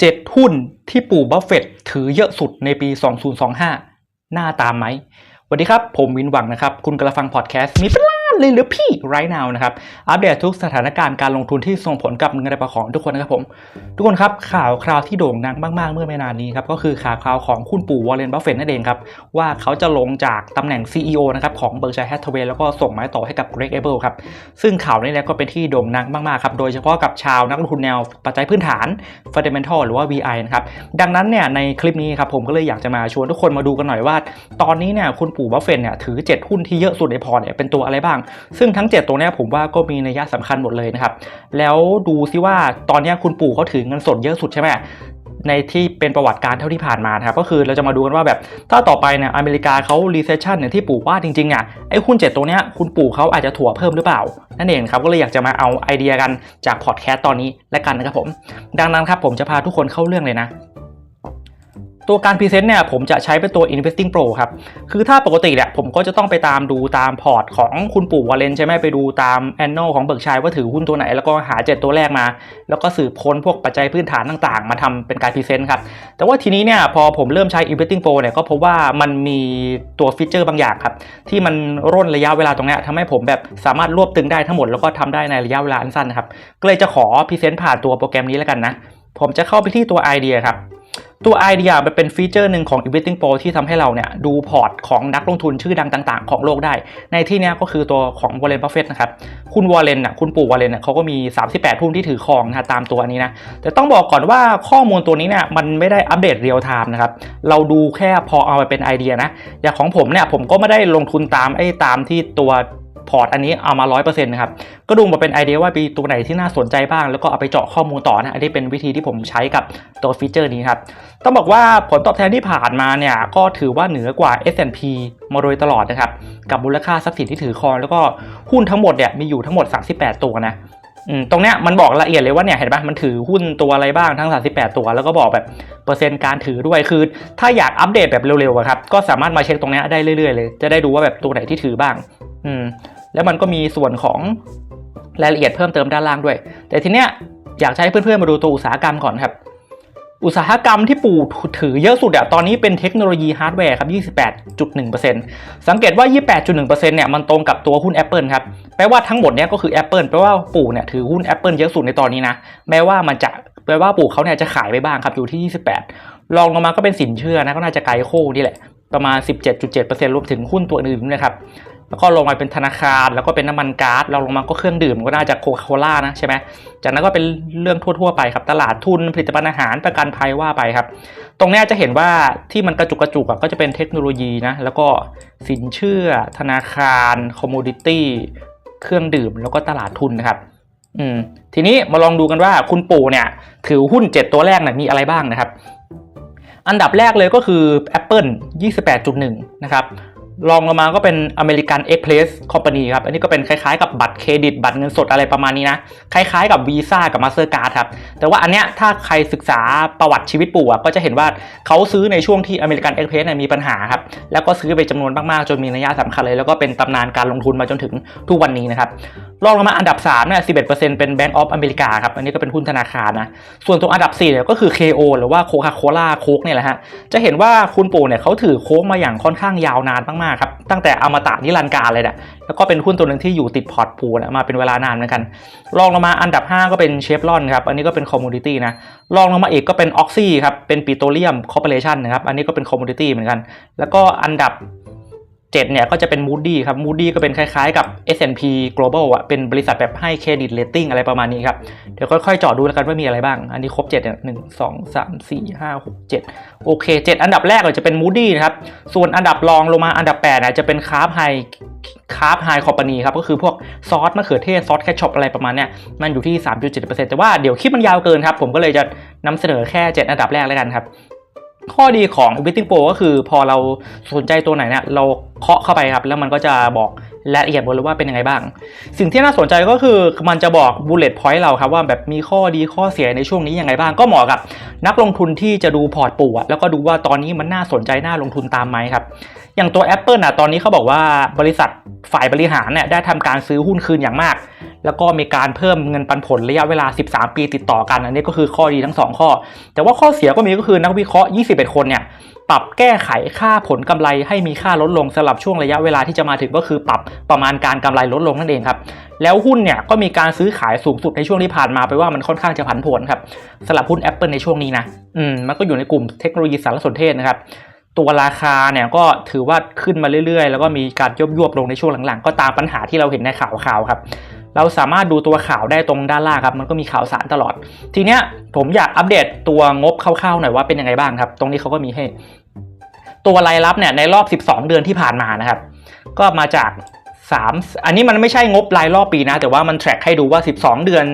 7 หุ้นที่ปู่บัฟเฟตถือเยอะสุดในปี 2025 หน้าตามไหมสวัสดีครับ ผมวินหวังนะครับ คุณกระฟังพอดแคสต์มี เลยหรือพี่ไรนาวนะครับ อัปเดตทุกสถานการณ์การลงทุนที่ส่งผลกับเงินในกระเป๋าของทุกคนนะครับผม ทุกคนครับข่าวคราวที่โด่งดังมากๆ เมื่อไม่นานนี้ครับ ก็คือข่าวคราวของคุณปู่วอร์เรนบัฟเฟตต์นั่นเองครับ ว่าเขาจะลงจากตำแหน่ง CEO นะครับของเบิร์ชัยแฮทเทเวย์แล้วก็ส่งไม้ต่อให้กับเกรกเอเบิลครับ ซึ่งข่าวนี้เนี่ยก็เป็นที่โด่งดังมากๆครับ โดยเฉพาะกับชาวนักลงทุนแนวปัจจัยพื้นฐาน Fundamental หรือว่า VI นะครับ ดังนั้นเนี่ยในคลิปนี้ครับผมก็เลยอยากจะมาชวนทุกคนมาดูกันหน่อยว่า ตอนนี้เนี่ยคุณปู่บัฟเฟตต์เนี่ยถือ 7 หุ้นที่เยอะสุดในพอร์ตเนี่ยเป็นตัวอะไรบ้างซึ่งทั้ง 7ตัวนี้ผมว่าก็มีนัยสำคัญหมดเลยนะครับ แล้วดูซิว่าตอนนี้คุณปู่เขาถือเงินสดเยอะสุดใช่ไหมในที่เป็นประวัติการเท่าที่ผ่านมานะครับก็คือเราจะมาดูกันว่าแบบถ้าต่อไปเนี่ยอเมริกาเขา recession เนี่ยที่ปู่ว่าจริงๆอะไอ้หุ้นเจ็ดตัวเนี้ยคุณปู่เขาอาจจะถั่วเพิ่มหรือเปล่า นั่นเองครับก็เลยอยากจะมาเอาไอเดียกันจากพอดแคสต์ตอนนี้และกันนะครับผม ดังนั้นครับผมจะพาทุกคนเข้าเรื่องเลยนะ ตัวการพรีเซนต์เนี่ยผมจะใช้เป็นตัว Investing Pro ครับ คือถ้าปกติเนี่ยผมก็จะต้องไปตามดูตามพอร์ตของคุณปู่วอลเลนใช่ไหมไปดูตามแอนน l ของเบิร์กชัยว่าถือหุ้นตัวไหน แล้วก็หา7ตัวแรกมา แล้วก็สืบค้นพวกปัจจัยพื้นฐานต่างๆ มาทำเป็นการพรีเซนต์ครับ แต่ว่าทีนี้เนี่ยพอผมเริ่มใช้ Investing Pro เนี่ยก็พบว่ามันมีตัวฟีเจอร์บางอย่างครับ ที่มันร่นระยะเวลาตรงนี้ทำให้ผมแบบสามารถรวบตึงได้ทั้งหมดแล้วก็ทำได้ในระยะเวลาอันสั้นนะครับก็เลยจะขอพรีเซนต์ผ่านตัวโปรแกรมนี้แล้วกันนะ ผมจะเข้าไปที่ตัวไอเดียครับ ตัว Idea มันเป็นฟีเจอร์หนึ่งของ Investing Pro ที่ทำให้เราเนี่ยดูพอร์ตของนักลงทุนชื่อดังต่าง ๆ ของโลกได้ ในที่นี้ก็คือตัวของ Warren Buffett นะครับ คุณวอร์เรนน่ะคุณปู่วอร์เรนน่ะเขาก็มี 38หุ้นที่ถือครองนะฮะตามตัวนี้นะ แต่ต้องบอกก่อนว่าข้อมูลตัวนี้เนี่ยมันไม่ได้อัปเดตเรียลไทม์นะครับ เราดูแค่พอเอาไปเป็นไอเดียนะ อย่างของผมเนี่ยผมก็ไม่ได้ลงทุนตามไอ้ตามที่ตัว พอร์ตอันนี้เอามา 100%นะครับก็ดูมาเป็นไอเดียว่ามีตัวไหนที่น่าสนใจบ้าง แล้วก็เอาไปเจาะข้อมูลต่อนะอันนี้เป็นวิธีที่ผมใช้กับตัวฟีเจอร์นี้ครับต้องบอกว่าผลตอบแทนที่ผ่านมาเนี่ยก็ถือว่าเหนือกว่า S&P มาโดยตลอดนะครับกับมูลค่าทรัพย์สินที่ถือครองแล้วก็หุ้นทั้งหมดเนี่ยมีอยู่ทั้งหมด 38 ตัวนะตรงเนี้ยมันบอกละเอียดเลยว่าเนี่ยเห็นปะมันถือหุ้นตัวอะไรบ้างทั้ง 38 ตัว แล้วก็บอกแบบเปอร์เซ็นต์การถือด้วยคือ ถ้าอยากอัปเดตแบบเร็วๆครับก็สามารถมาเช็คตรงนี้ได้เรื่อยๆเลย จะได้ดูว่าแบบตัวไหนที่ถือบ้าง อืม แล้วมันก็มีส่วนของรายละเอียดเพิ่มเติมด้านล่างด้วย แต่ทีเนี้ยอยากให้เพื่อนๆมาดูตัวอุตสาหกรรมก่อนครับ อุตสาหกรรมที่ปู่ถือเยอะสุดอะตอนนี้เป็นเทคโนโลยีฮาร์ดแวร์ครับ 28.1%สังเกตว่า 28.1%เนี่ยมันตรงกับตัวหุ้น Apple ครับ แปลว่าทั้งหมดเนี้ยก็คือ Apple แปลว่าปู่เนี่ยถือหุ้น Apple เยอะสุดในตอนนี้นะ แม้ว่ามันจะแปลว่าปู่เขาเนี่ยจะขายไปบ้างครับอยู่ที่ 28รองลงมาก็เป็นสินเชื่อนะก็น่าจะไกลโคนี่แหละประมาณ 17.7%รวมถึงหุ้นตัวอื่นนะครับ แล้วก็ลงมาเป็นธนาคาร แล้วก็เป็นน้ำมันก๊าซเราลงมาก็เครื่องดื่มก็น่าจะโคคาโคล่านะใช่ไหมจากนั้นก็เป็นเรื่องทั่วๆไปครับ ตลาดทุนผลิตภัณฑ์อาหารประกันภัยว่าไปครับ ตรงนี้จะเห็นว่าที่มันกระจุกกระจุกอะก็จะเป็นเทคโนโลยีนะแล้วก็สินเชื่อ ธนาคารคอมมูดิตี้เครื่องดื่มแล้วก็ตลาดทุนนะครับอืมทีนี้มาลองดูกันว่าคุณปู่เนี่ย ถือหุ้น 7 ตัวแรกเนี่ยมีอะไรบ้างนะครับ อันดับแรกเลยก็คือ Apple 28.1 นะครับ รองลงมาก็เป็น American Express Company ครับ อันนี้ก็เป็นคล้ายๆกับบัตรเครดิต บัตรเงินสดอะไรประมาณนี้นะ คล้ายๆกับ Visa กับ Mastercard ครับ แต่ว่าอันเนี้ยถ้าใครศึกษาประวัติชีวิตปู่อะก็จะเห็นว่าเขาซื้อในช่วงที่ American Express เนี่ยมีปัญหาครับ แล้วก็ซื้อไปจำนวนมากๆ จนมีนัยสำคัญเลย แล้วก็เป็นตำนานการลงทุนมาจนถึงทุกวันนี้นะครับรองลงมาอันดับ3เนี่ย11%เป็น Bank of America ครับ อันนี้ก็เป็นหุ้นธนาคารนะ ส่วนตรงอันดับ4เนี่ยก็คือ KO หรือว่า Coca-Cola โค้กเนี่ยแหละฮะ จะเห็นว่าคุณปู่เนี่ยเขาถือโค้กมาอย่างค่อนข้างยาวนานมาก5ครับตั้งแต่อมตะนิรันดร์การเลยนะแล้วก็เป็นหุ้นตัวหนึ่งที่อยู่ติดพอร์ตปูนะมาเป็นเวลานานเหมือนกันรองลงมาอันดับ 5 ก็เป็นเชฟรอนครับอันนี้ก็เป็นคอมมูนิตี้นะรองลงมาอีกก็เป็นออกซี่ครับเป็นปิโตรเลียมคอร์ปอเรชันนะครับอันนี้ก็เป็นคอมมูนิตี้เหมือนกัน แล้วก็อันดับ 7เนี่ยก็จะเป็น Moody ครับ Moody ก็เป็นคล้ายๆกับ S&P Global อะเป็นบริษัทแบบให้เครดิตเรตติ้งอะไรประมาณนี้ครับ เดี๋ยวค่อยๆเจาะดูแล้วกันว่ามีอะไรบ้าง อันนี้ครบ7เนี่ยหนึ่งสองสามสี่ห้าหกเจ็ดโอเค 7 อันดับแรกเลยจะเป็น Moody นะครับ ส่วนอันดับรองลงมาอันดับ8เนี่ยจะเป็นคาร์บไฮคาร์บไฮคอมพานีครับ ก็คือพวกซอสมะเขือเทศซอสแคชช็อปอะไรประมาณเนี้ยมันอยู่ที่ 3.7%แต่ว่าเดี๋ยวคลิปมันยาวเกินครับผมก็เลยจะนำเสนอแค่ 7 อันดับแรกแล้วกันครับ ข้อดีของ Investing Pro ก็คือพอเราสนใจตัวไหนเนี่ยเราเคาะเข้าไปครับ แล้วมันก็จะบอก รายละเอียดหมดเลยว่าเป็นยังไงบ้าง สิ่งที่น่าสนใจก็คือมันจะบอก bullet point เราครับว่าแบบมีข้อดีข้อเสียในช่วงนี้ยังไงบ้าง ก็เหมาะกับนักลงทุนที่จะดูพอร์ตปู่แล้วก็ดูว่าตอนนี้มันน่าสนใจน่าลงทุนตามไหมครับ อย่างตัว Apple อะตอนนี้เขาบอกว่าบริษัทฝ่ายบริหารเนี่ยได้ทำการซื้อหุ้นคืนอย่างมาก แล้วก็มีการเพิ่มเงินปันผลระยะเวลา 13 ปีติดต่อกัน อันนี้ก็คือข้อดีทั้ง 2 ข้อ แต่ว่าข้อเสียก็มีก็คือนักวิเคราะห์ 21 คนเนี่ย ปรับแก้ไขค่าผลกำไรให้มีค่าลดลงสำหรับช่วงระยะเวลาที่จะมาถึงก็คือปรับประมาณการกำไรลดลงนั่นเองครับ แล้วหุ้นเนี่ยก็มีการซื้อขายสูงสุดในช่วงที่ผ่านมาไปว่ามันค่อนข้างจะผันผวนครับสำหรับหุ้น Apple ในช่วงนี้นะอืมมันก็อยู่ในกลุ่มเทคโนโลยีสารสนเทศนะครับตัวราคาเนี่ยก็ถือว่าขึ้นมาเรื่อยๆ แล้วก็มีการยบยวบลงในช่วงหลังๆ ก็ตามปัญหาที่เราเห็นในข่าวข่าวครับเราสามารถดูตัวข่าวได้ตรงด้านล่างครับ มันก็มีข่าวสารตลอด ทีเนี้ยผมอยากอัปเดตตัวงบคร่าวๆหน่อยว่าเป็นยังไงบ้างครับ ตรงนี้เขาก็มีให้ ตัวรายรับเนี่ยในรอบ 12 เดือนที่ผ่านมานะครับ ก็มาจาก 3 อันนี้มันไม่ใช่งบรายรอบปีนะ แต่ว่ามันแทร็กให้ดูว่า 12 เดือน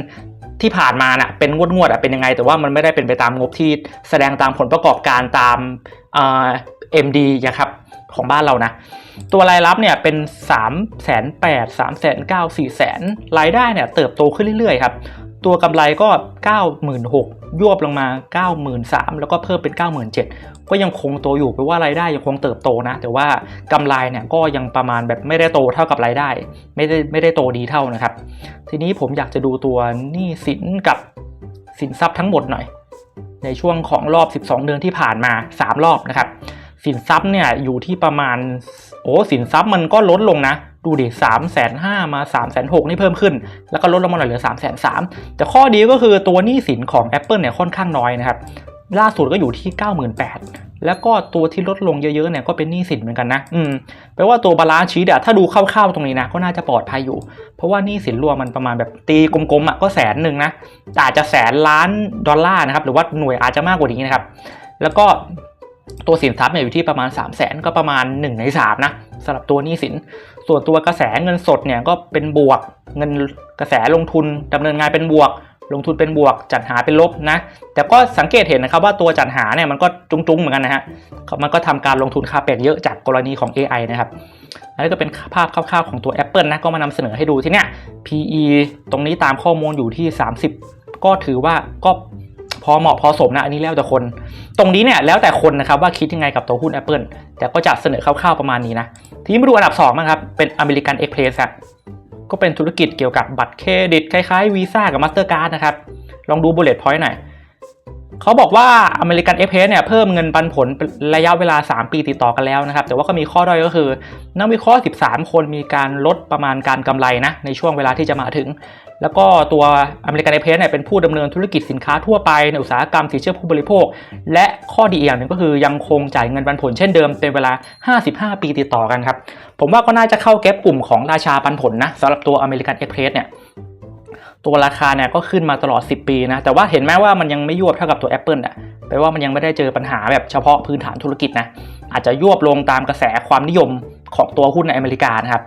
ที่ผ่านมาน่ะเป็นงวดงวดๆอะเป็นยังไง แต่ว่ามันไม่ได้เป็นไปตามงบที่แสดงตามผลประกอบการตามเอ่อ MD นะครับของบ้านเรานะ ตัวรายรับเนี่ยเป็น 3 8 0 0 0 3 9 0 0 0 4 0 0 0รายได้เนี่ยเติบโตขึ้นเรื่อยๆครับ ตัวกำไรก็ 96,000 ยวบลงมา 93,000แล้วก็เพิ่มเป็น 97,000ก็ยังคงโตอยู่แปลว่ารายได้ยังคงเติบโตนะ แต่ว่ากำไรเนี่ยก็ยังประมาณแบบไม่ได้โตเท่ากับรายได้ ไม่ได้ไม่ได้โตดีเท่านะครับ ทีนี้ผมอยากจะดูตัวหนี้สินกับสินทรัพย์ทั้งหมดหน่อย ในช่วงของรอบ 12 เดือนที่ผ่านมา 3 รอบนะครับ สินทรัพย์เนี่ยอยู่ที่ประมาณโอ้สินทรัพย์มันก็ลดลงนะ ดูดิสามแสนห้ามา3ามแสนหกนี่เพิ่มขึ้น แล้วก็ลดลงมาหน่อยเหลือ3ามแสนสามแต่ข้อดีก็คือตัวหนี้สินของ Apple เนี่ยค่อนข้างน้อยนะครับ ล่าสุดก็อยู่ที่ 98,000 แล้วก็ตัวที่ลดลงเยอะๆเนี่ยก็เป็นหนี้สินเหมือนกันนะ อืมแปลว่าตัวบาลานซ์ชีตอะถ้าดูคร่าวๆตรงนี้นะก็น่าจะปลอดภัยอยู่ เพราะว่าหนี้สินรวมมันประมาณแบบตีกลมๆอะก็แสนหนึ่งนะอาจจะแสนล้านดอลลาร์นะครับหรือว่าหน่วยอาจจะมากกว่านี้นะครับ แล้วก็ตัวสินทรัพย์เนี่ยอยู่ที่ประมาณ 3 0 0แสนก็ประมาณ 1 ใน 3 นะ สำหรับตัวหนี้สิน ส่วนตัวกระแสเงินสดเนี่ยก็เป็นบวก เงินกระแสลงทุนดำเนินงานเป็นบวก ลงทุนเป็นบวก จัดหาเป็นลบนะ แต่ก็สังเกตเห็นนะครับว่าตัวจัดหาเนี่ยมันก็จุ้งๆเหมือนกันนะฮะ มันก็ทำการลงทุนคาเปกเยอะจากกรณีของ AI นะครับ อันนี้ก็เป็นภาพคร่าวๆของตัว Apple นะ ก็มานำเสนอให้ดูที่เนี่ย PE ตรงนี้ตามข้อมูลอยู่ที่ 30 ก็ถือว่าก็ พอเหมาะพอสมนะอันนี้แล้วแต่คน ตรงนี้เนี่ยแล้วแต่คนนะครับว่าคิดยังไงกับตัวหุ้น Apple แต่ก็จะเสนอคร่าวๆประมาณนี้นะ ทีนี้มาดูอันดับ2นะครับเป็นอเมริกันเอ็กเพรสครับก็เป็นธุรกิจเกี่ยวกับบัตรเครดิตคล้ายๆวีซ่ากับมาสเตอร์การ์ดนะครับ ลองดู bullet point หน่อยเขาบอกว่าอเมริกันเอ็กเพรสเนี่ยเพิ่มเงินปันผลระยะเวลา 3 ปีติดต่อกันแล้วนะครับ แต่ว่าก็มีข้อด้อยก็คือ นักวิเคราะห์ 13 คนมีการลดประมาณการกำไรนะในช่วงเวลาที่จะมาถึง แล้วก็ตัวอเมริกันเอ็กเพรสเนี่ยเป็นผู้ดำเนินธุรกิจสินค้าทั่วไปในอุตสาหกรรมสินเชื่อผู้บริโภค และข้อดีอีกอย่างหนึ่งก็คือยังคงจ่ายเงินปันผลเช่นเดิมเป็นเวลา 55 ปีติดต่อกันครับ ผมว่าก็น่าจะเข้าแก๊ปกลุ่มของราชาปันผลนะสำหรับตัวอเมริกันเอ็กเพรสเนี่ยตัวราคาเนี่ยก็ขึ้นมาตลอด 10 ปีนะแต่ว่าเห็นไหมว่ามันยังไม่ยวบเท่ากับตัว Apple อะแปลว่ามันยังไม่ได้เจอปัญหาแบบเฉพาะพื้นฐานธุรกิจนะอาจจะยวบลงตามกระแสความนิยมของตัวหุ้นในอเมริกานะครับ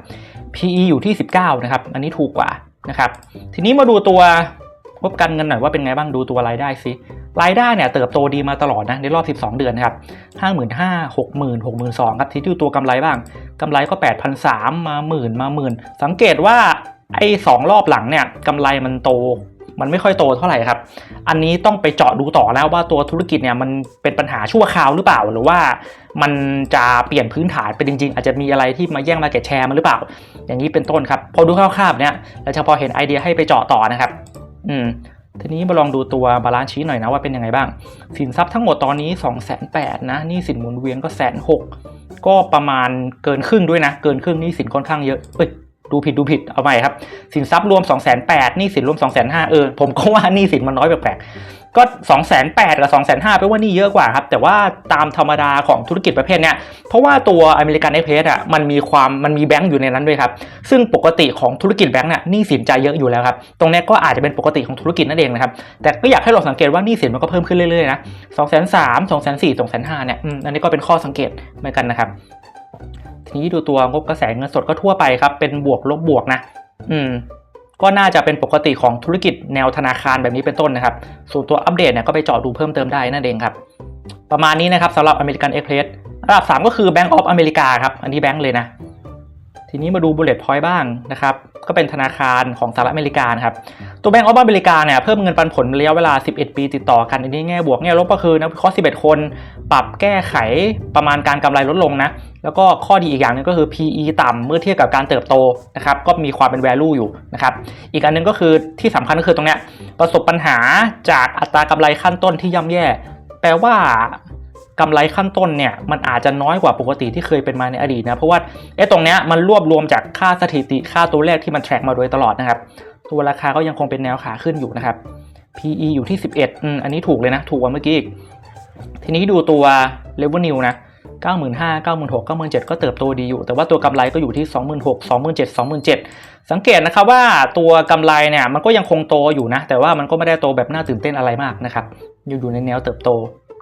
PE อยู่ที่ 19 นะครับ อันนี้ถูกกว่า นะครับ ทีนี้มาดูตัวงบการเงินหน่อยว่าเป็นไงบ้างดูตัวรายได้สิรายได้เนี่ยเติบโตดีมาตลอดนะในรอบ 12 เดือนนะครับ55,000 60,000 62,000ครับที่ดูตัวกำไรบ้างกำไรก็ 8,300มาหมื่นมาหมื่นสังเกตว่าไอ้สองรอบหลังเนี่ยกำไรมันโต มันไม่ค่อยโตเท่าไหร่ครับ อันนี้ต้องไปเจาะดูต่อแล้วว่าตัวธุรกิจเนี่ยมันเป็นปัญหาชั่วคราวหรือเปล่า หรือว่ามันจะเปลี่ยนพื้นฐานไปจริง ๆ อาจจะมีอะไรที่มาแย่งมาเก็ตแชร์มันหรือเปล่า อย่างนี้เป็นต้นครับ พอดูคร่าวๆเนี่ยแล้วเฉพาะเห็นไอเดียให้ไปเจาะต่อนะครับ อืมทีนี้มาลองดูตัวบาลานซ์ชีหน่อยนะว่าเป็นยังไงบ้าง สินทรัพย์ทั้งหมดตอนนี้2 8 0 0 0นะหนี่สินหมุนเวียนก็แสนหกก็ประมาณเกินครึ่งด้วยนะ เกินครึ่งนี่สินค่อนข้างเยอะเอ้ย ดูผิดดูผิดเอาใหม่ครับ สินทรัพย์รวม 2 8 0 0 0 0หนี่สินรวม 2 5 0 0 0เออผมก็ว่านี่สินมันน้อยแปลกๆก็ 2 8 0 0 0กับ 2 5 0 0 0แปลว่านี่เยอะกว่าครับ แต่ว่าตามธรรมดาของธุรกิจประเภทเนี้ยเพราะว่าตัวอเมริกันเอเพสอะมันมีความมันมีแบงก์อยู่ในนั้นด้วยครับ ซึ่งปกติของธุรกิจแบงก์เนี่ยนี้สินจะเยอะอยู่แล้วครับ ตรงนี้ก็อาจจะเป็นปกติของธุรกิจนั่นเองนะครับแต่ก็อยากให้เราสังเกตว่านี้สินมันก็เพิ่มขึ้นเรื่อยๆนะสองแสนสามสองแสนสี่สองแสนห้าเนี่ยอันนี้ก็เป็นข้อสังเกตเหมือนกันนะครับ ทีนี้ดูตัวงบกระแสเงินสดก็ทั่วไปครับ เป็นบวกลบบวกนะ อืม ก็น่าจะเป็นปกติของธุรกิจแนวธนาคารแบบนี้เป็นต้นนะครับ ส่วนตัวอัปเดตเนี่ยก็ไปเจาะดูเพิ่มเติมได้นั่นเองครับ ประมาณนี้นะครับสำหรับอเมริกันเอ็กเพรสระดับ 3 ก็คือ Bank of America ครับ อันนี้แบงก์เลยนะ ทีนี้มาดู bullet point บ้างนะครับ ก็เป็นธนาคารของสหรัฐอเมริกาครับ ตัวแบงก์ออฟอเมริกาเนี่ยเพิ่มเงินปันผลระยะเวลา 11 ปีติดต่อกันอันนี้แง่บวกแง่ลบก็คือนักวิเคราะห์11 คน ปรับแก้ไขประมาณการกำไรลดลงนะ แล้วก็ข้อดีอีกอย่างนึงก็คือ PE ต่ำเมื่อเทียบกับการเติบโตนะครับ ก็มีความเป็น value อยู่นะครับ อีกอันนึงก็คือที่สำคัญก็คือตรงเนี้ยประสบปัญหาจากอัตรากำไรขั้นต้นที่ย่ำแย่ แปลว่า กำไรขั้นต้นเนี่ยมันอาจจะน้อยกว่าปกติที่เคยเป็นมาในอดีตนะเพราะว่าไอ้ตรงเนี้ยมันรวบรวมจากค่าสถิติค่าตัวเลขที่มันแทร็กมาโดยตลอดนะครับ ตัวราคาก็ยังคงเป็นแนวขาขึ้นอยู่นะครับ PE อยู่ที่ 11อืมอันนี้ถูกเลยนะ ถูกกว่าเมื่อกี้อีก ทีนี้ดูตัว revenue นะ95,000 96,000 97,000 ก็เติบโตดีอยู่ แต่ว่าตัวกำไรก็อยู่ที่ 26,000 27,000 27,000 สังเกตนะครับว่าตัวกำไรเนี่ยมันก็ยังคงโตอยู่นะ แต่ว่ามันก็ไม่ได้โตแบบน่าตื่นเต้นอะไรมากนะครับ อยู่ในแนวเติบโต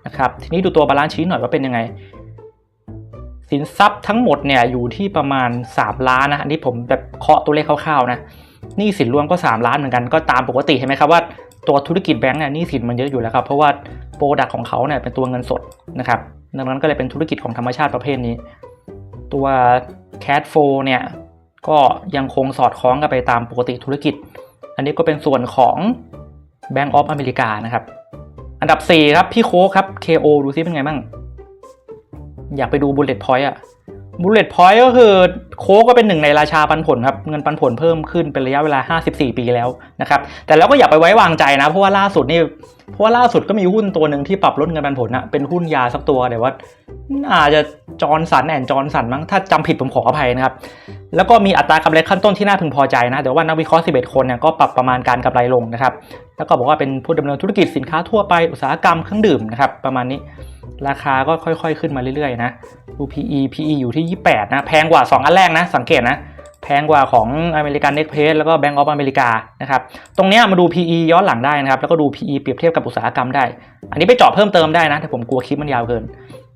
นะครับทีนี้ดูตัวบาลานซ์ชีทหน่อยว่าเป็นยังไง สินทรัพย์ทั้งหมดเนี่ยอยู่ที่ประมาณ 3 ล้านนะอันนี้ผมแบบเคาะตัวเลขคร่าวๆนะนี้สินรวมก็ 3 ล้านเหมือนกันก็ตามปกติเห็นไหมครับว่าตัวธุรกิจแบงก์เนี่ยนี้สินมันเยอะอยู่แล้วครับ เพราะว่าโปรดักของเขาเนี่ยเป็นตัวเงินสดนะครับดังนั้นก็เลยเป็นธุรกิจของธรรมชาติประเภทนี้ ตัว cash flow เนี่ยก็ยังคงสอดคล้องกันไปตามปกติธุรกิจ อันนี้ก็เป็นส่วนของ Bank of America นะครับ อันดับ 4 ครับ พี่โค้กครับ KO ดูซิเป็นไงบ้าง อยากไปดู bullet point อะ bullet point ก็คือโค้กก็เป็นหนึ่งในราชาปันผลครับ เงินปันผลเพิ่มขึ้นเป็นระยะเวลา 54 ปีแล้วนะครับ แต่แล้วก็อย่าไปไว้วางใจนะ เพราะว่าล่าสุดนี่ เพราะว่าล่าสุดก็มีหุ้นตัวหนึ่งที่ปรับลดเงินปันผลนะเป็นหุ้นยาสักตัวแต่ว่าน่าจจะจอร์นสันแอนจอร์นสันมั้ง ถ้าจำผิดผมขออภัยนะครับ แล้วก็มีอัตรากำไรขั้นต้นที่น่าพึงพอใจนะ แต่ว่านักวิเคราะห์ 11 คนเนี่ยก็ปรับประมาณการกำไรลงนะครับ แล้วก็บอกว่าเป็นผู้ดำเนินธุรกิจสินค้าทั่วไปอุตสาหกรรมเครื่องดื่มนะครับประมาณนี้ ราคาก็ค่อยๆ ขึ้นมาเรื่อยๆ นะดู PE PE อยู่ที่ 28 นะ แพงกว่า 2 อันแรกนะ สังเกตนะ แพงกว่าของอเมริกันเน็กเพสแล้วก็ Bank of America นะครับ ตรงเนี้ยมาดู PE ย้อนหลังได้นะครับ แล้วก็ดู PE เปรียบเทียบกับอุตสาหกรรมได้ อันนี้ไปเจาะเพิ่มเติมได้นะแต่ผมกลัวคลิปมันยาวเกิน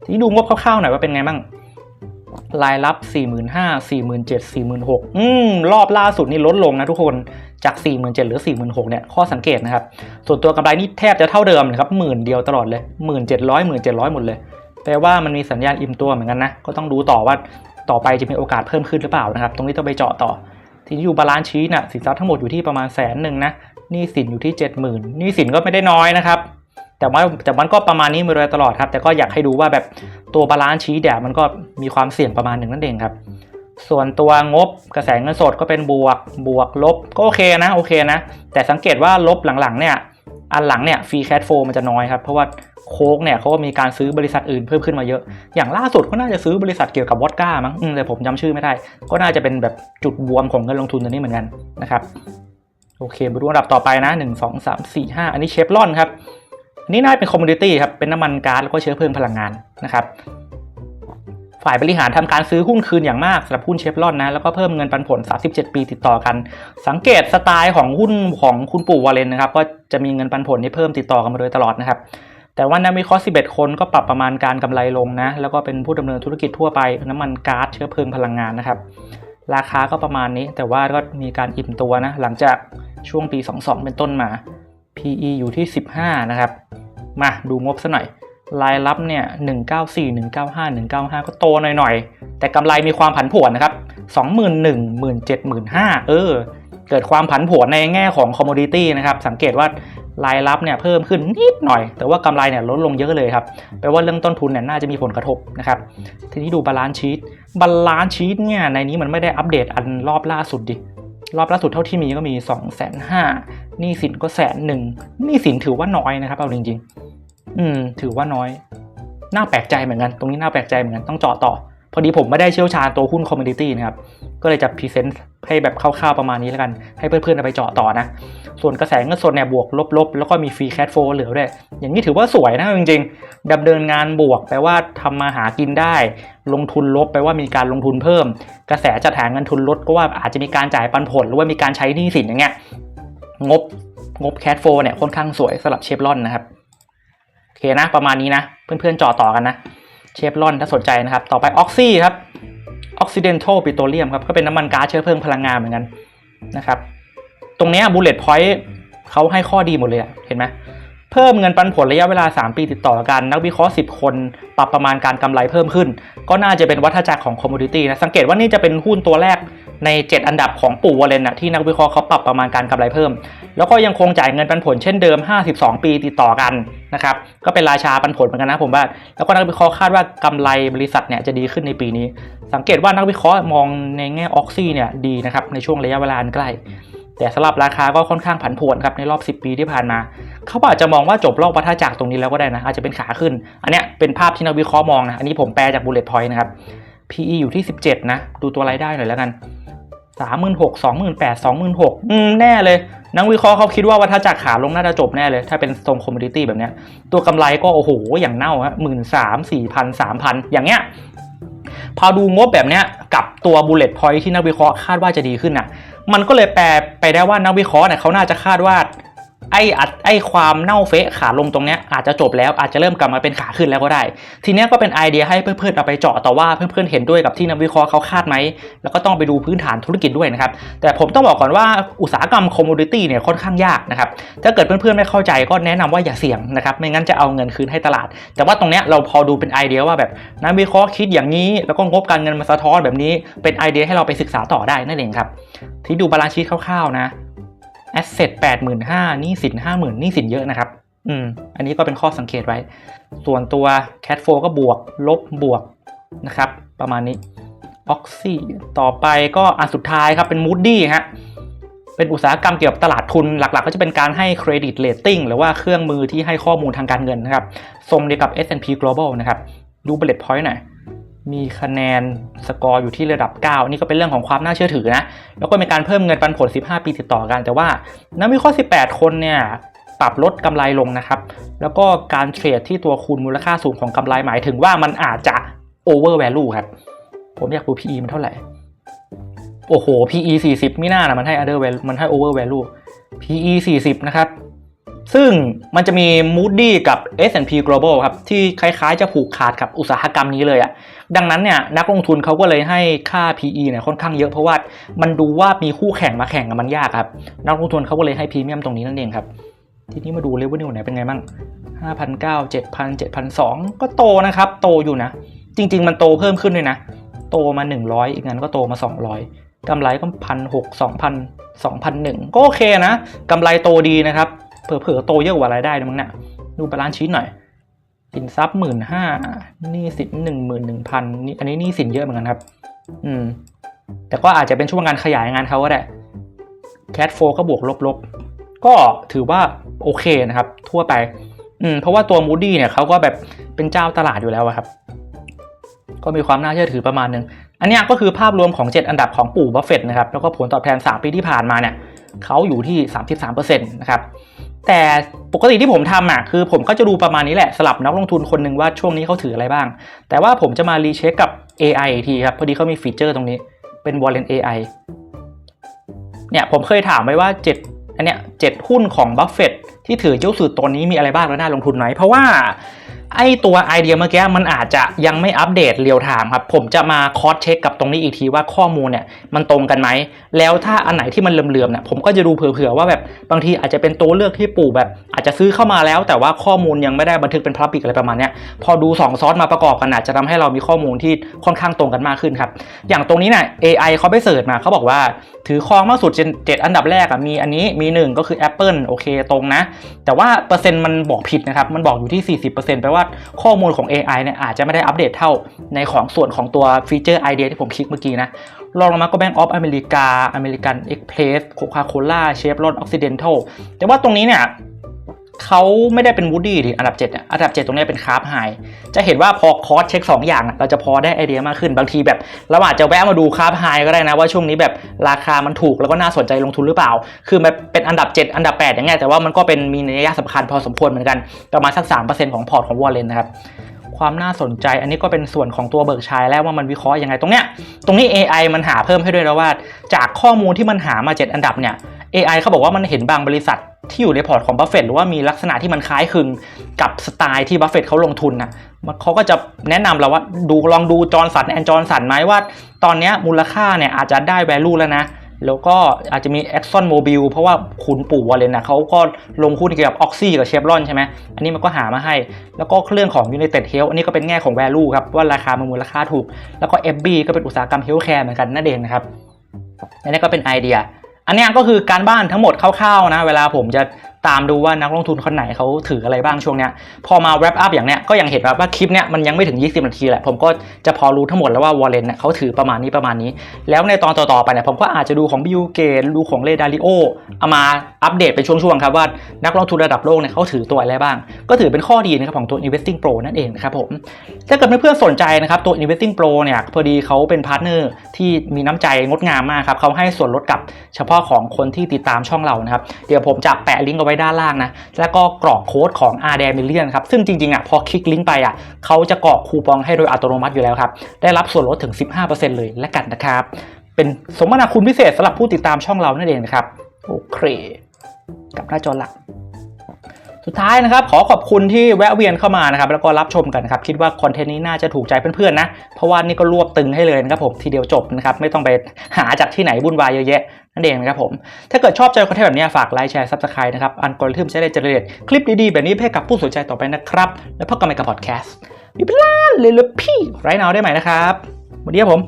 ทีนี้ดูงบคร่าวๆหน่อยว่าเป็นไงบ้าง รายรับ 45,000 47,000 46,000อืม รอบล่าสุดนี่ลดลงนะทุกคน จาก 47,000เหรือ 46,000เนี่ยข้อสังเกตนะครับ ส่วนตัวกำไรนี่แทบจะเท่าเดิมนะครับหมื่นเดียวตลอดเลย1,700 1,700หมื่นเจ็ดร้อยหมดเลยแปลว่ามันมีสัญญาณอิ่มตัวเหมือนกันนะก็ต้องดูต่อว่าต่อไปจะมีโอกาสเพิ่มขึ้นหรือเปล่านะครับ ตรงนี้ต้องไปเจาะต่อ ทีนี้อยู่บาลานซ์ชีตน่ะสินทรัพย์ทั้งหมดอยู่ที่ประมาณแสนหนึ่งนะนี้สินอยู่ที่70,000หนี้สินก็ไม่ได้น้อยนะครับแต่ว่าแต่มันก็ประมาณนี้มาโดยตลอดครับ แต่ก็อยากให้ดูว่าแบบตัวบาลานซ์ชีตเนี่ยมันก็มีความเสี่ยงประมาณหนึ่งนั่นเองครับ ส่วนตัวงบกระแสเงินสดก็เป็นบวกบวกลบก็โอเคนะโอเคนะ แต่สังเกตว่าลบหลังๆเนี่ยอันหลังเนี่ยฟรีแคชโฟมันจะน้อยครับเพราะว่าโค้กเนี่ยเขาก็มีการซื้อบริษัทอื่นเพิ่มขึ้นมาเยอะ อย่างล่าสุดก็น่าจะซื้อบริษัทเกี่ยวกับวอดก้ามั้งแต่ผมจำชื่อไม่ได้ ก็น่าจะเป็นแบบจุดบวมของเงินลงทุนตัวนี้เหมือนกันนะครับโอเคมาดูอันดับต่อไปนะหนึ่งสองสามสี่ห้าอันนี้เชฟรอนครับนนี้น่าจะเป็นคอมมูนิตี้ครับเป็นน้ำมันก๊าซแล้วก็เชื้อเพลิงพลังงานนะครับ ฝ่ายบริหารทำการซื้อหุ้นคืนอย่างมากสำหรับหุ้นเชฟรอนนะแล้วก็เพิ่มเงินปันผล 37 ปีติดต่อกัน สังเกตสไตล์ของหุ้นของคุณปู่วอลเลนนะครับก็จะมีเงินปันผลที่เพิ่มติดต่อกันมาโดยตลอดนะครับแต่ว่านักวิเคราะห์11 คนก็ปรับประมาณการกำไรลงนะแล้วก็เป็นผู้ดำเนินธุรกิจทั่วไปน้ำมันก๊าซเชื้อเพลิงพลังงานนะครับราคาก็ประมาณนี้ แต่ว่าก็มีการอิ่มตัวนะหลังจากช่วงปี 22 เป็นต้นมา PE อยู่ที่ 15 นะครับ มาดูงบซะหน่อย รายรับเนี่ย194 195 195 ก็โตหน่อยๆ แต่กำไรมีความผันผวนนะครับ 21,000 17,500 เออ เกิดความผันผวนในแง่ของคอมมูดิตี้นะครับ สังเกตว่ารายรับเนี่ยเพิ่มขึ้นนิดหน่อย แต่ว่ากำไรเนี่ยลดลงเยอะเลยครับ แปลว่าเรื่องต้นทุนเนี่ยน่าจะมีผลกระทบนะครับ ทีนี้ดูบาลานซ์ชีตบาลานซ์ชีตเนี่ยในนี้มันไม่ได้อัปเดตอันรอบล่าสุดดิรอบล่าสุดเท่าที่มีก็มี2องแสนห้าหนี้สินก็แสนหนึ่งนี้สินถือว่าน้อยนะครับเอาจริงๆ อืม ถือว่าน้อย น่าแปลกใจเหมือนกัน ตรงนี้น่าแปลกใจเหมือนกัน ต้องเจาะต่อ พอดีผมไม่ได้เชี่ยวชาญตัวหุ้นคอมมูนิตี้นะครับ ก็เลยจะพรีเซนต์ให้แบบคร่าวๆประมาณนี้แล้วกัน ให้เพื่อนๆไปเจาะต่อนะ ส่วนกระแสเงินสดเนี่ยบวกลบๆ แล้วก็มีฟรีแคชโฟเหลือด้วย อย่างนี้ถือว่าสวยนะจริงๆดำเนินงานบวกแปลว่าทำมาหากินได้ ลงทุนลบแปลว่ามีการลงทุนเพิ่ม กระแสจัดหาเงินทุนลดก็ว่าอาจจะมีการจ่ายปันผล หรือว่ามีการใช้หนี้สินอย่างเงี้ย งบงบแคชโฟเนี่ยค่อนข้างสวยสำหรับเชฟรอนนะครับ เคนะประมาณนี้นะ เพื่อนๆจาะต่อกันนะ เชฟรอนถ้าสนใจนะครับ ต่อไปออกซี่ครับ Occidental Petroleum ครับก็เป็นน้ำมันก๊าซเชื้อเพลิงพลังงานเหมือนกันนะครับ ตรงนี้บูเลตพอยต์เขาให้ข้อดีหมดเลยเห็นไหมเพิ่มเงินปันผลระยะเวลา 3 ปีติดต่อกัน นักวิเคราะห์ 10 คน ปรับประมาณการกำไรเพิ่มขึ้น ก็น่าจะเป็นวัฏจักรของคอมมูนิตี้นะ สังเกตว่านี่จะเป็นหุ้นตัวแรก ใน 7 อันดับของปู่วอลเลนนะที่นักวิเคราะห์เขาปรับประมาณการกำไรเพิ่ม แล้วก็ยังคงจ่ายเงินปันผลเช่นเดิม 52 ปีติดต่อกันนะครับก็เป็นราชาปันผลเหมือนกันนะผมว่า แล้วก็นักวิเคราะห์คาดว่ากำไรบริษัทเนี่ยจะดีขึ้นในปีนี้ สังเกตว่านักวิเคราะห์มองในแง่ออกซี่เนี่ยดีนะครับในช่วงระยะเวลาอันใกล้แต่สำหรับราคาก็ค่อนข้างผันผวนครับในรอบ 10 ปีที่ผ่านมา เขาอาจจะมองว่าจบรอบวัฏจักรตรงนี้แล้วก็ได้นะ อาจจะเป็นขาขึ้น อันเนี้ยเป็นภาพที่นักวิเคราะห์มองนะ อันนี้ผมแปลจาก bullet point นะครับ PE อยู่ที่ 17 นะ ดูตัวรายได้หน่อยแล้วกัน 36,000 28,000 26,000อืมแน่เลย นักวิเคราะห์เขาคิดว่าวัฏจักรขาลงน่าจะจบแน่เลย ถ้าเป็นทรงคอมมูนิตี้แบบนี้ตัวกำไรก็โอ้โห อย่างเน่าฮะหมื่นสามสี่พันสามพันอย่างเงี้ยพอดูงบแบบเนี้ยกับตัว bullet point ที่นักวิเคราะห์คาดว่าจะดีขึ้นน่ะ มันก็เลยแปลไปได้ว่านักวิเคราะห์เนี่ยเขาน่าจะคาดว่า ไอ้อัดไอ้ความเน่าเฟะขาลงตรงเนี้ยอาจจะจบแล้วอาจจะเริ่มกลับมาเป็นขาขึ้นแล้วก็ได้ ทีเนี้ยก็เป็นไอเดียให้เพื่อนๆเอาไปเจาะต่อว่าเพื่อนๆเห็นด้วยกับที่นักวิเคราะห์เขาคาดไหมแล้วก็ต้องไปดูพื้นฐานธุรกิจด้วยนะครับ แต่ผมต้องบอกก่อนว่าอุตสาหกรรมคอมมูนิตี้เนี่ยค่อนข้างยากนะครับถ้าเกิดเพื่อนๆไม่เข้าใจก็แนะนำว่าอย่าเสี่ยงนะครับไม่งั้นจะเอาเงินคืนให้ตลาด แต่ว่าตรงเนี้ยเราพอดูเป็นไอเดียว่าแบบนักวิเคราะห์คิดอย่างนี้ แล้วก็งบการเงินมาสะท้อนแบบนี้เป็นไอเดียให้เราไปศึกษาต่อได้นั่นเองครับที่ดูบาลานซ์ชีตคร่าวๆนะ แอสเซทแปดหมื่นห้านี่สินห้าหมื่นนี่สินเยอะนะครับ อืม อันนี้ก็เป็นข้อสังเกตไว้ ส่วนตัวแค f โฟก็บวก ลบบวกนะครับ ประมาณนี้ออกซี่ต่อไปก็อันสุดท้ายครับเป็นมูดดี้ฮะเป็นอุตสาหกรรมเกี่ยวกับตลาดทุนหลักๆ ก็จะเป็นการให้เครดิตเ a ตติ้งหรือว่าเครื่องมือที่ให้ข้อมูลทางการเงินนะครับทรงเดียวกับ S&P Global นะครับ ดูเบล l พอยต์หน่อย มีคะแนนสกอร์อยู่ที่ระดับ 9 นี่ก็เป็นเรื่องของความน่าเชื่อถือนะ แล้วก็มีการเพิ่มเงินปันผล 15 ปีติดต่อกัน แต่ว่านักวิเคราะห์ 18 คนเนี่ยปรับลดกำไรลงนะครับ แล้วก็การเทรดที่ตัวคูณมูลค่าสูงของกำไรหมายถึงว่ามันอาจจะ over value ครับ ผมอยากดู PE มันเท่าไหร่ โอ้โห PE 40 ไม่น่านะมันให้ under value มันให้ over value PE 40 นะครับ ซึ่งมันจะมี Moody กับ S&P Global ครับ ที่คล้ายๆจะผูกขาดกับอุตสาหกรรมนี้เลยอะ ดังนั้นเนี่ยนักลงทุนเขาก็เลยให้ค่า PE เนี่ยค่อนข้างเยอะเพราะว่ามันดูว่ามีคู่แข่งมาแข่งกับมันยากครับ นักลงทุนเขาก็เลยให้พรีเมียมตรงนี้นั่นเองครับ ทีนี้มาดูเลเวลไหนเป็นไงบ้าง5,900 7,000 7,200ก็โตนะครับ โตอยู่นะ จริง ๆ มันโตเพิ่มขึ้นด้วยนะ โตมา 100 อีกงั้นก็โตมา 200 กำไรก็พันหกสองพันสองพันหนึ่งก็โอเคนะกำไรโตดีนะครับเผลอๆโตเยอะกว่ารายได้นะมั้งเนะี่ยดูบาลานซ์ชีตหน่อย สินทรัพย์หมื่นห้านี่สินหนึ่งหมื่นหนึ่งพันนี่อันนี้นี่สินเยอะเหมือนกันครับ อืม แต่ก็อาจจะเป็นช่วงการขยายงานเขาก็ได้แคทโฟก็บวกลบๆ ก็ถือว่าโอเคนะครับ ทั่วไป อืม เพราะว่าตัวมูดี้เนี่ยเขาก็แบบเป็นเจ้าตลาดอยู่แล้วครับ ก็มีความน่าเชื่อถือประมาณนึง อันนี้ก็คือภาพรวมของ 7 อันดับของปู่บัฟเฟตนะครับ แล้วก็ผลตอบแทน 3 ปีที่ผ่านมาเนี่ยเขาอยู่ที่ 33%นะครับ แต่ปกติที่ผมทำอะคือผมก็จะดูประมาณนี้แหละสลับนักลงทุนคนหนึ่งว่าช่วงนี้เขาถืออะไรบ้าง แต่ว่าผมจะมารีเช็คกับ AI ทีครับพอดีเขามีฟีเจอร์ตรงนี้เป็น Wallet AI เนี่ยผมเคยถามไว้ว่า 7 อันเนี้ย7หุ้นของบัฟเฟตที่ถือเจ้าสุดตัวนี้มีอะไรบ้างแล้วน่าลงทุนไหมเพราะว่าไอตัวไอเดียเมื่อกี้มันอาจจะยังไม่อัปเดตเรียลไทม์ครับ ผมจะมาคอสเช็คกับตรงนี้อีกทีว่าข้อมูลเนี่ยมันตรงกันไหม แล้วถ้าอันไหนที่มันเหลื่อมๆเนี่ยผมก็จะดูเผื่อๆว่าแบบบางทีอาจจะเป็นตัวเลือกที่ปู่แบบ อาจจะซื้อเข้ามาแล้ว แต่ว่าข้อมูลยังไม่ได้บันทึกเป็นพลับปิกอะไรประมาณเนี้ยพอดู 2 ซอสมาประกอบกันอาจจะทำให้เรามีข้อมูลที่ค่อนข้างตรงกันมากขึ้นครับอย่างตรงนี้เนี่ย AI เขาไปเสิร์ชมาเขาบอกว่า ถือครองมากสุดเจ็ดอันดับแรกอะมีอันนี้มี 1 ก็คือ Apple โอเคตรงนะแต่ว่าเปอร์เซ็นต์มันบอกผิดนะครับ มันบอกอยู่ที่ 40%แปลว่าข้อมูลของ AI เนี่ยอาจจะไม่ได้อัปเดตเท่าในของส่วนของตัวฟีเจอร์ไอเดียที่ผมคลิกเมื่อกี้นะลองลงมาก็แบงก์ออฟอเมริกาอเมริกันเอ็กเพรสโคคาโคล่าเชฟรอนออกซิเดนทัลแต่ว่าตรงนี้เนี่ย เขาไม่ได้เป็นวูดดี้ดิอันดับ7อะอันดับ 7 ตรงนี้เป็นคาร์บไฮจะเห็นว่าพอคอร์สเช็ค 2 อย่าง เราจะพอได้ไอเดียมากขึ้น บางทีแบบเราอาจจะแวะมาดูคาร์บไฮก็ได้นะ ว่าช่วงนี้แบบราคามันถูกแล้วก็น่าสนใจลงทุนหรือเปล่า คือมันเป็นอันดับ 7 อันดับ 8 อย่างเงี้ยแต่ว่ามันก็เป็นมีนัยสำคัญพอสมควรเหมือนกันประมาณสัก3%ของพอร์ตของวอลเลนนะครับความน่าสนใจอันนี้ก็เป็นส่วนของตัวเบิร์กชัยแล้วว่ามันวิเคราะห์ยังไงตรงเนี้ยตรงนี้ AI มันหาเพิ่มให้ด้วยแล้วว่า จากข้อมูลที่มันหามา 7 อันดับเนี่ย AI เขาบอกว่ามันเห็นบางบริษัทที่อยู่ในพอร์ตของบัฟเฟตหรือว่ามีลักษณะที่มันคล้ายคลึงกับสไตล์ที่บัฟเฟตเขาลงทุนนะเขาก็จะแนะนำเราว่าดูลองดูจอร์นสันแอนจอร์นสันไหมว่า ตอนนี้มูลค่าเนี่ยอาจจะได้ value แล้วนะแล้วก็อาจจะมี Exxon Mobil เพราะว่าคุณปู่วอลเลนนะเขาก็ลงหุ้นเกี่ยวกับออกซี่กับเชฟรอนใช่ไหม อันนี้มันก็หามาให้ แล้วก็เรื่องของ United Health อันนี้ก็เป็นแง่ของ value ครับ ว่าราคามันมูลค่าถูก แล้วก็ FB ก็เป็นอุตสาหกรรม healthcare เหมือนกันนั่นเองนะครับ อันนี้ก็เป็นไอเดีย อันนี้ก็คือการบ้านทั้งหมดคร่าวๆนะ เวลาผมจะ ตามดูว่านักลงทุนคนไหนเขาถืออะไรบ้างช่วงเนี้ยพอมา wrap up อย่างเนี้ยก็ยังเห็นว่าคลิปเนี้ยมันยังไม่ถึง 20 นาทีแหละ ผมก็จะพอรู้ทั้งหมดแล้วว่าวอลเลนเนี่ยเขาถือประมาณนี้ประมาณนี้ แล้วในตอนต่อๆไปเนี่ยผมก็อาจจะดูของบิลเกตดูของเรดาริโอเอามาอัปเดตเป็นช่วงๆครับว่านักลงทุนระดับโลกเนี่ยเขาถือตัวอะไรบ้าง ก็ถือเป็นข้อดีนะครับของตัว investing pro นั่นเองนะครับผมถ้าเกิดเพื่อนๆสนใจนะครับตัว investing pro เนี่ยพอดีเขาเป็นพาร์ทเนอร์ที่มีน้ำใจงดงามมากครับเขาให้ส่วนลดกับเฉพาะของคนที่ติดตามช่องเรานะครับเดี๋ยวผมจะแปะลิงก์เอาไว้ด้านล่างนะ แล้วก็กรอกโค้ดของ r d a m i l l i o n ครับ ซึ่งจริงๆอะพอคลิกลิงก์ไปอะเขาจะกรอกคูปองให้โดยอัตโนมัติอยู่แล้วครับ ได้รับส่วนลดถึง 15%เลยและกันนะครับ เป็นสมนาคุณพิเศษสำหรับผู้ติดตามช่องเรานั่นเองนะครับ โอเค กับหน้าจอหลักสุดท้ายนะครับขอขอบคุณที่แวะเวียนเข้ามานะครับแล้วก็รับชมกันนะครับคิดว่าคอนเทนต์นี้น่าจะถูกใจเพื่อนๆนะเพราะว่านี่ก็รวบตึงให้เลยนะครับผมทีเดียวจบนะครับไม่ต้องไปหาจากที่ไหนวุ่นวายเยอะแยะ นั่นเองนะครับผม ถ้าเกิดชอบใจคอนเทนต์แบบนี้ฝากไลค์แชร์ซับสไครต์นะครับ อันกริทึมจะได้เจริญคลิปดีๆ แบบนี้ให้กับผู้สนใจต่อไปนะครับ แล้วพบกันใหม่กับพอดแคสต์มีเป็นล้านเลยเลยพี่ไรนาวได้ไหมนะครับวันนี้ครับผม